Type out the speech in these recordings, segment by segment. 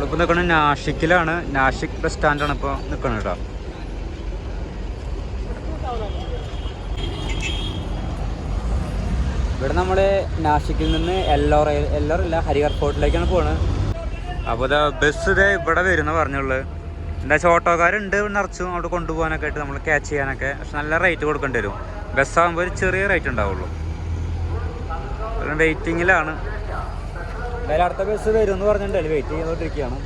നമ്മളിപ്പോൾ നിൽക്കുന്നത് നാഷിക്കിലാണ്. നാഷിക് ബസ് സ്റ്റാൻഡാണ് ഇപ്പോൾ നിൽക്കുന്നത് കേട്ടോ ഇവിടെ നമ്മൾ നാഷിക്കിൽ നിന്ന് എല്ലോ എല്ലോ ഇല്ല ഹരിഹർ ഫോർട്ടിലേക്കാണ് പോണത്. അപ്പോൾ ഇതാ ബസ് ഇതേ ഇവിടെ വരുന്ന പറഞ്ഞുള്ളത് എന്താ വെച്ചാൽ ഓട്ടോക്കാരുണ്ട് നിറച്ചും അവിടെ കൊണ്ടുപോകാനൊക്കെ ആയിട്ട് നമ്മൾ ക്യാച്ച് ചെയ്യാനൊക്കെ. പക്ഷെ നല്ല റേറ്റ് കൊടുക്കേണ്ടി വരും. ബസ്സാകുമ്പോൾ ഒരു ചെറിയ റേറ്റ് ഉണ്ടാവുള്ളൂ. വെയിറ്റിങ്ങിലാണ് എന്തായാലും അടുത്ത ബസ് വരും എന്ന് പറഞ്ഞിട്ടുണ്ടല്ലോ. വെയിറ്റ് ചെയ്തോണ്ടിരിക്കുകയാണ്.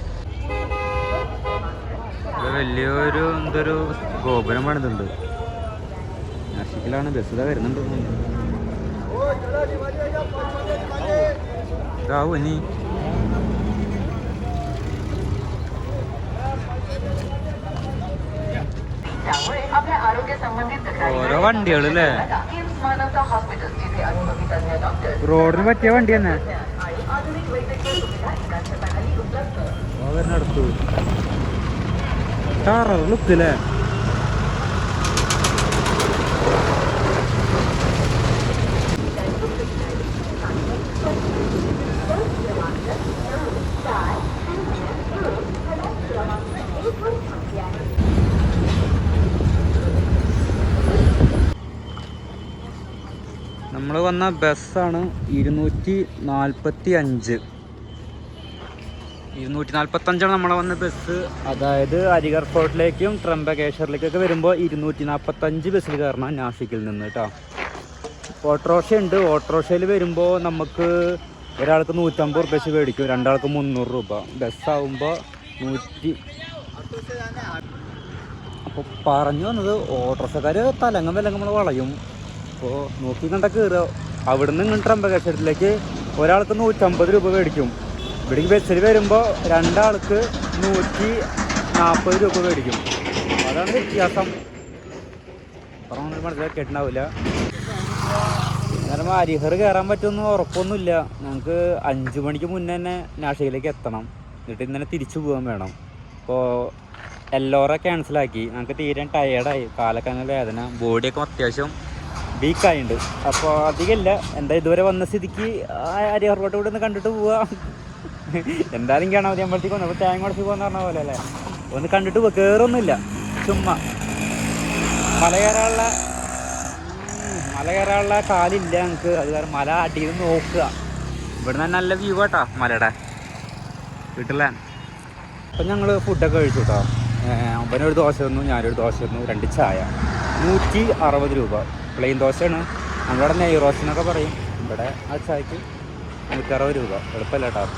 വലിയൊരു എന്തൊരു ഗോപുരം പണിതുണ്ട് നശിക്കലാണ് ബസ് ഇതാ വരുന്നുണ്ട്. ഇതാവും ഇനി. ഓരോ വണ്ടികളല്ലേ റോഡിന് പറ്റിയ വണ്ടി തന്നെ. आधुनिक वैद्यकीय सुविधा विकास प्रणाली उपलब्ध कार लुक दिलाय വന്ന ബസ്സാണ് ഇരുന്നൂറ്റി നാൽപ്പത്തി അഞ്ച് ഇരുന്നൂറ്റി നാൽപ്പത്തഞ്ചാണ് നമ്മളെ വന്ന ബസ് അതായത് അരികർ ഫോർട്ടിലേക്കും ട്രംബകേശ്വറിലേക്കൊക്കെ വരുമ്പോൾ ഇരുന്നൂറ്റി നാൽപ്പത്തഞ്ച് ബസ്സിൽ കയറണം നാസിക്കിൽ നിന്ന് കേട്ടോ ഓട്ടോറിക്ഷ ഉണ്ട്. ഓട്ടോറിക്ഷയിൽ വരുമ്പോൾ നമുക്ക് ഒരാൾക്ക് നൂറ്റമ്പത് റുപ്യ വെച്ച് മേടിക്കും. രണ്ടാൾക്ക് മുന്നൂറ് രൂപ. ബസ്സാവുമ്പോൾ നൂറ്റി അപ്പോൾ പറഞ്ഞു വന്നത് ഓട്ടോറിക്ഷക്കാർ തലങ്ങും വിലങ്ങും നമ്മൾ വളയും. അപ്പോൾ നോക്കി കണ്ട കയറുക അവിടുന്ന് ഇങ്ങോട്ട് ട്രംബകേശ്വരത്തിലേക്ക് ഒരാൾക്ക് നൂറ്റമ്പത് രൂപ മേടിക്കും. ഇവിടേക്ക് ബസ്സിൽ വരുമ്പോൾ രണ്ടാൾക്ക് നൂറ്റി നാൽപ്പത് രൂപ മേടിക്കും. അതാണ് വ്യത്യാസം. പറഞ്ഞ മനസ്സിലാക്കിയിട്ടുണ്ടാവില്ല കാരണം അരിഹർ കയറാൻ പറ്റുമെന്ന് ഉറപ്പൊന്നുമില്ല. ഞങ്ങൾക്ക് അഞ്ച് മണിക്ക് മുന്നേ തന്നെ നാഷയിലേക്ക് എത്തണം. എന്നിട്ട് ഇന്നലെ തിരിച്ചു പോകാൻ വേണം. അപ്പോൾ എല്ലോറ ക്യാൻസലാക്കി ഞങ്ങൾക്ക് തീരെ ടയേർഡായി കാലൊക്കെ അങ്ങനെ വേദന. ബോഡിയൊക്കെ അത്യാവശ്യം വീക്കായിട്ടുണ്ട് അപ്പോൾ അധികമില്ല എന്താ ഇതുവരെ വന്ന സ്ഥിതിക്ക് റോഡ് കൂടെ ഒന്ന് കണ്ടിട്ട് പോവാം. എന്തായാലും കാണാൻ മതി അമ്പലത്തേക്ക് വന്നു അപ്പോൾ തേങ്ങ ഉടച്ച് പോകാന്ന് പറഞ്ഞ പോലെ അല്ലേ? ഒന്ന് കണ്ടിട്ട് പോവാ കയറൊന്നുമില്ല ചുമ്മാ. മല കയറാനുള്ള ഉം, മല കയറാനുള്ള കാലില്ല ഞങ്ങൾക്ക് അത് കാരണം മല അടിയിൽ നിന്ന് നോക്കുക. ഇവിടുന്ന് നല്ല വ്യൂ കേട്ടോ മലയുടെ. വീട്ടിലെ. അപ്പം ഞങ്ങൾ ഫുഡൊക്കെ കഴിച്ചു കേട്ടോ അവനൊരു ദോശ തന്നു ഞാനൊരു ദോശ തന്നു രണ്ട് ചായ. നൂറ്റി അറുപത് രൂപ. പ്ലെയിൻ ദോശയാണ്. നമ്മളവിടെ നെയ് റോസ്റ്റെന്നൊക്കെ പറയും. ഇവിടെ ആ ചായക്ക് നൂറ്ററുപത് രൂപ. എളുപ്പമല്ല കേട്ടോ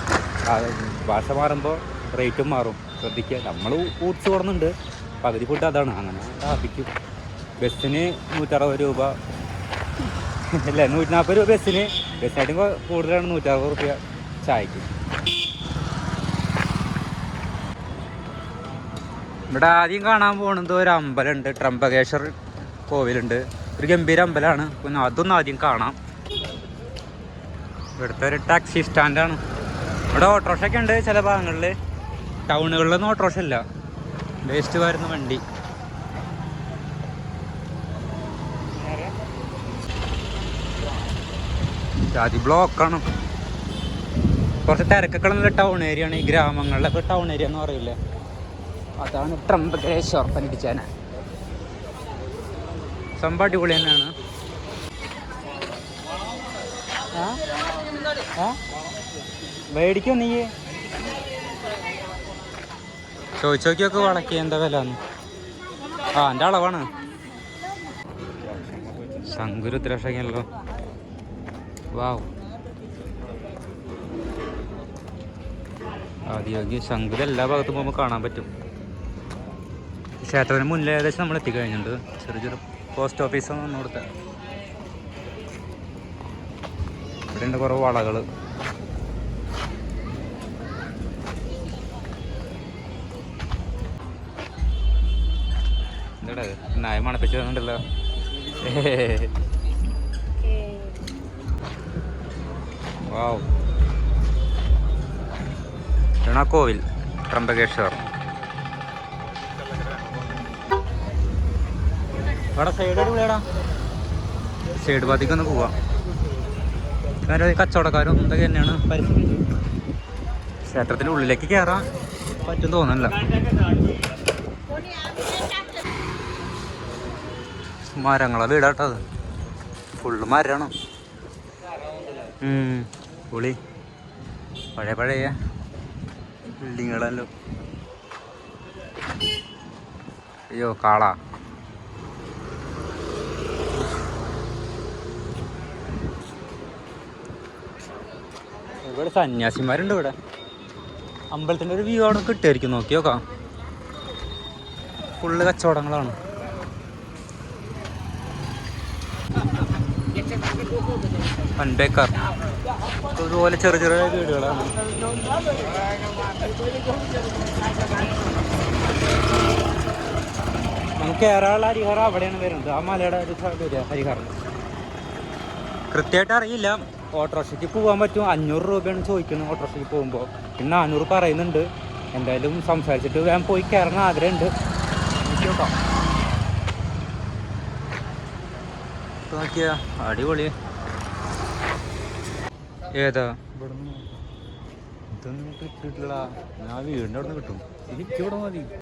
ഭാഷ മാറുമ്പോൾ റേറ്റും മാറും. ശ്രദ്ധിക്കുക. നമ്മൾ ഊട്ട്സ് കൊടുന്നുണ്ട് പകുതി ഫുഡ് അതാണ്. അങ്ങനെ ലാഭിക്കും. ബസ്സിന് നൂറ്ററുപത് രൂപ. അല്ല? നൂറ്റി നാൽപ്പത് രൂപ ബസ്സിന്. ബസ്സിനായിട്ടും കൊ- കൂടുതലാണ് നൂറ്ററുപത് റുപ്യ ചായക്ക്. ഇവിടെ ആദ്യം കാണാൻ പോകുന്നത് ഒരു അമ്പലമുണ്ട്. ട്രംബകേശ്വർ കോവിലുണ്ട്. ഒരു ഗംഭീര അമ്പലമാണ് പിന്നെ അതൊന്നും ആദ്യം കാണാം. ഇവിടുത്തെ ഒരു ടാക്സി സ്റ്റാൻഡാണ്. ഇവിടെ ഓട്ടോറിക്ഷയൊക്കെ ഉണ്ട് ചില ഭാഗങ്ങളിൽ ടൗണുകളിലൊന്നും ഓട്ടോറിക്ഷ ഇല്ല. വേസ്റ്റ് വരുന്ന വണ്ടി. ജാതി ബ്ലോക്കാണ് കുറച്ച് തിരക്കൊക്കെ ഉള്ള ടൗൺ ഏരിയ ആണ്. ഈ ഗ്രാമങ്ങളിലൊക്കെ ടൗൺ ഏരിയ എന്ന് പറയില്ലേ അതാണ് ട്രംബകേശ്വർ പനിടിച്ചാന സംഭവം അടിപൊളി തന്നെയാണ്? മേടിക്കോ നീ? ചോദിച്ചു നോക്കിയൊക്കെ വളക്കി എന്താ വില ആ എന്റെ അളവാണ്. ശങ്കുരു ഉത്തരക്ഷല്ലോ വാവ്. ആദ്യമൊക്കെ ശങ്കുര എല്ലാ ഭാഗത്തും പോകുമ്പോൾ കാണാൻ പറ്റും. ക്ഷേത്രത്തിന് മുന്നിൽ ഏകദേശം നമ്മൾ എത്തിക്കഴിഞ്ഞിട്ടുണ്ട് ചെറിയ ചെറിയ പോസ്റ്റ് ഓഫീസ് വന്നു കൊടുത്ത ഇവിടെ ഉണ്ട് കുറേ വളകൾ എന്താ നായ വാവ് ട്രംബകേശ്വർ സൈഡ് അടിപൊളിയാടാ പോവാം. കാരണം കച്ചവടക്കാരും എന്തൊക്കെ തന്നെയാണ്. പരിസ്ഥിതി ക്ഷേത്രത്തിന്റെ ഉള്ളിലേക്ക് കയറാൻ പറ്റും തോന്നുന്നില്ല. മരങ്ങളെ വീടാട്ടത് ഫുള്ള് മരണം ഉം, പുളി. പഴയ പഴയ ബിൽഡിങ്ങുകളല്ലോ അയ്യോ കാള. ഇവിടെ സന്യാസിമാരുണ്ട് ഇവിടെ. അമ്പലത്തിന്റെ ഒരു വ്യൂ അവിടെ കിട്ടുമായിരിക്കും നോക്കി നോക്കാം. ഫുള്ള് കച്ചവടങ്ങളാണ്. അതുപോലെ ചെറിയ ചെറിയ വീടുകളാണ്. നമുക്ക് കേരള ഹരിഹാർ അവിടെയാണ് വരുന്നത്. ആ മലയുടെ ഒരു വരിക കൃത്യമായിട്ട് അറിയില്ല. ഓട്ടോറിക്ഷയ്ക്ക് പോകാൻ പറ്റും അഞ്ഞൂറ് രൂപയാണ് ചോദിക്കുന്നത് ഓട്ടോറിക്ഷയ്ക്ക് പോകുമ്പോൾ പിന്നെ നാനൂറ് പറയുന്നുണ്ട്. എന്തായാലും സംസാരിച്ചിട്ട് ഞാൻ പോയി കയറണം ആഗ്രഹമുണ്ട്. കേട്ടോ അടിപൊളി. ഏതാ? ഇതൊന്നും കിട്ടിയിട്ടില്ല ഞാൻ വീടിന്റെ അവിടെ നിന്ന് കിട്ടും. എനിക്ക് ഇവിടെ മതി.